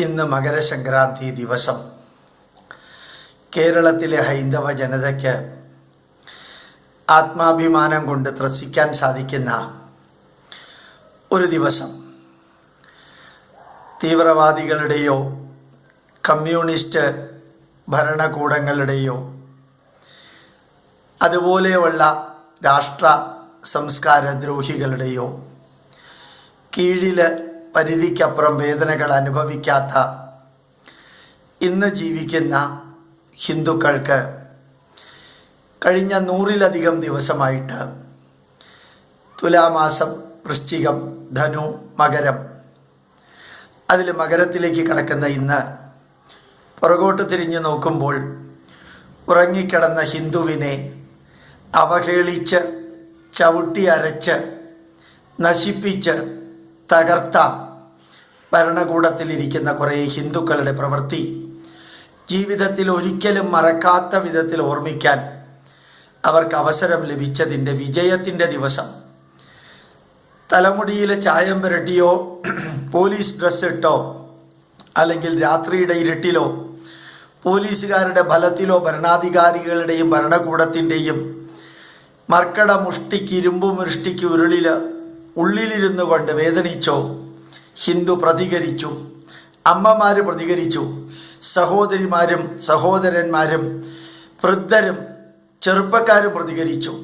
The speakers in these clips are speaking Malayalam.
ഇന്ന് മകരസംക്രാന്തി ദിവസം. കേരളത്തിലെ ഹൈന്ദവ ജനതയ്ക്ക് ആത്മാഭിമാനം കൊണ്ട് ത്രസിക്കാൻ സാധിക്കുന്ന ഒരു ദിവസം. തീവ്രവാദികളുടെയോ കമ്മ്യൂണിസ്റ്റ് ഭരണകൂടങ്ങളുടെയോ അതുപോലെയുള്ള രാഷ്ട്ര സംസ്കാര ദ്രോഹികളുടെയോ കീഴിൽ പരിധിക്കപ്പുറം വേദനകൾ അനുഭവിക്കാത്ത ഇന്ന് ജീവിക്കുന്ന ഹിന്ദുക്കൾക്ക് കഴിഞ്ഞ നൂറിലധികം ദിവസമായിട്ട് തുലാമാസം വൃശ്ചികം ധനു മകരം. അതിൽ മകരത്തിലേക്ക് കടക്കുന്ന ഇന്ന് പുറകോട്ട് തിരിഞ്ഞു നോക്കുമ്പോൾ ഉറങ്ങിക്കിടന്ന ഹിന്ദുവിനെ അവഹേളിച്ച് ചവിട്ടി അരച്ച് നശിപ്പിച്ച് തകർത്ത ഭരണകൂടത്തിലിരിക്കുന്ന കുറേ ഹിന്ദുക്കളുടെ പ്രവൃത്തി ജീവിതത്തിൽ ഒരിക്കലും മറക്കാത്ത വിധത്തിൽ ഓർമ്മിക്കാൻ അവർക്ക് അവസരം ലഭിച്ചതിന്റെ വിജയത്തിന്റെ ദിവസം. തലമുടിയിൽ ചായം പുരട്ടിയോ പോലീസ് ഡ്രസ്സിട്ടോ അല്ലെങ്കിൽ രാത്രിയുടെ ഇരുട്ടിലോ പോലീസുകാരുടെ ഫലത്തിലോ ഭരണാധികാരികളുടെയും ഭരണകൂടത്തിന്റെയും മർക്കട മുഷ്ടിക്ക് ഇരുമ്പ് മുഷ്ടിക്ക് ഉരുളിൽ ഉള്ളിലിരുന്നു കൊണ്ട് വേദനിച്ചോ? ഹിന്ദു പ്രതികരിച്ചു. അമ്മമാർ പ്രതികരിച്ചു. സഹോദരിമാരും സഹോദരന്മാരും വൃദ്ധരും ചെറുപ്പക്കാരും പ്രതികരിച്ചു.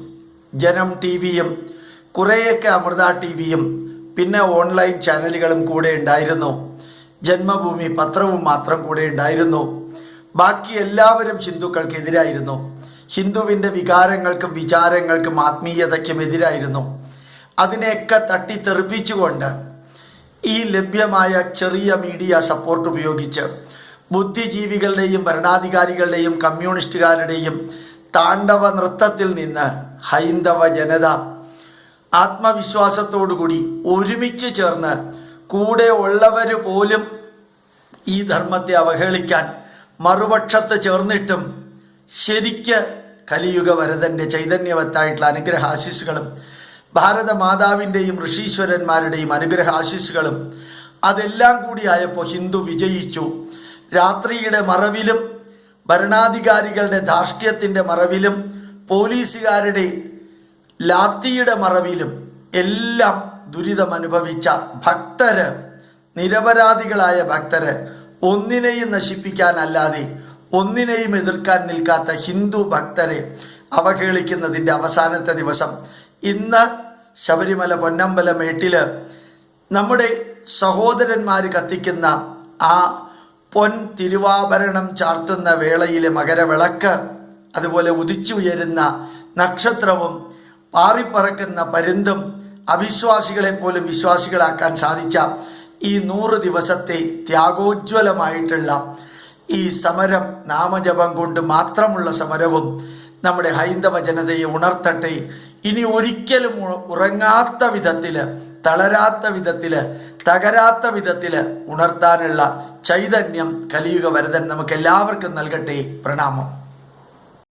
ജനം ടി വിയും കുറേയൊക്കെ അമൃത ടി വിയും പിന്നെ ഓൺലൈൻ ചാനലുകളും കൂടെ ഉണ്ടായിരുന്നു. ജന്മഭൂമി പത്രവും മാത്രം കൂടെ ഉണ്ടായിരുന്നു. ബാക്കി എല്ലാവരും ഹിന്ദുക്കൾക്കെതിരായിരുന്നു. ഹിന്ദുവിന്റെ വികാരങ്ങൾക്കും വിചാരങ്ങൾക്കും ആത്മീയതയ്ക്കും എതിരായിരുന്നു. അതിനെയൊക്കെ തട്ടിത്തെറിപ്പിച്ചുകൊണ്ട് ഈ ലഭ്യമായ ചെറിയ മീഡിയ സപ്പോർട്ട് ഉപയോഗിച്ച് ബുദ്ധിജീവികളുടെയും ഭരണാധികാരികളുടെയും കമ്മ്യൂണിസ്റ്റുകാരുടെയും താണ്ഡവ നൃത്തത്തിൽ നിന്ന് ഹൈന്ദവ ജനത ആത്മവിശ്വാസത്തോടുകൂടി ഒരുമിച്ച് ചേർന്ന് കൂടെ ഉള്ളവർ പോലും ഈ ധർമ്മത്തെ അവഹേളിക്കാൻ മറുപക്ഷത്ത് ചേർന്നിട്ടും ശരിക്ക് കലിയുഗ വരതന്റെ ചൈതന്യവത്തായിട്ടുള്ള അനുഗ്രഹാശിസുകളും ഭാരത മാതാവിന്റെയും ഋഷീശ്വരന്മാരുടെയും അനുഗ്രഹാശിസുകളും അതെല്ലാം കൂടിയായപ്പോൾ ഹിന്ദു വിജയിച്ചു. രാത്രിയുടെ മറവിലും ഭരണാധികാരികളുടെ ധാർഷ്ട്യത്തിന്റെ മറവിലും പോലീസുകാരുടെ ലാത്തിയുടെ മറവിലും എല്ലാം ദുരിതം അനുഭവിച്ച ഭക്തര് നിരപരാധികളായ ഭക്തര് ഒന്നിനെയും നശിപ്പിക്കാനല്ലാതെ ഒന്നിനെയും എതിർക്കാൻ നിൽക്കാത്ത ഹിന്ദു ഭക്തരെ അവഹേളിക്കുന്നതിന്റെ അവസാനത്തെ ദിവസം. ഇന്ന് ശബരിമല പൊന്നമ്പല മേട്ടിൽ നമ്മുടെ സഹോദരന്മാർ കത്തിക്കുന്ന ആ പൊൻ തിരുവാഭരണം ചാർത്തുന്ന വേളയിലെ മകരവിളക്ക് അതുപോലെ ഉദിച്ചുയരുന്ന നക്ഷത്രവും പാറിപ്പറക്കുന്ന പരുന്തും അവിശ്വാസികളെ പോലും വിശ്വാസികളാക്കാൻ സാധിച്ച ഈ നൂറ് ദിവസത്തെ ത്യാഗോജ്വലമായിട്ടുള്ള ഈ സമരം നാമജപം കൊണ്ട് മാത്രമുള്ള സമരവും നമ്മുടെ ഹൈന്ദവ ജനതയെ ഉണർത്തട്ടെ. ഇനി ഒരിക്കലും ഉറങ്ങാത്ത വിധത്തിൽ തളരാത്ത വിധത്തിൽ തകരാത്ത വിധത്തിൽ ഉണർത്താനുള്ള ചൈതന്യം കലിയുക വരതൻ നമുക്ക് എല്ലാവർക്കും നൽകട്ടെ. പ്രണാമം.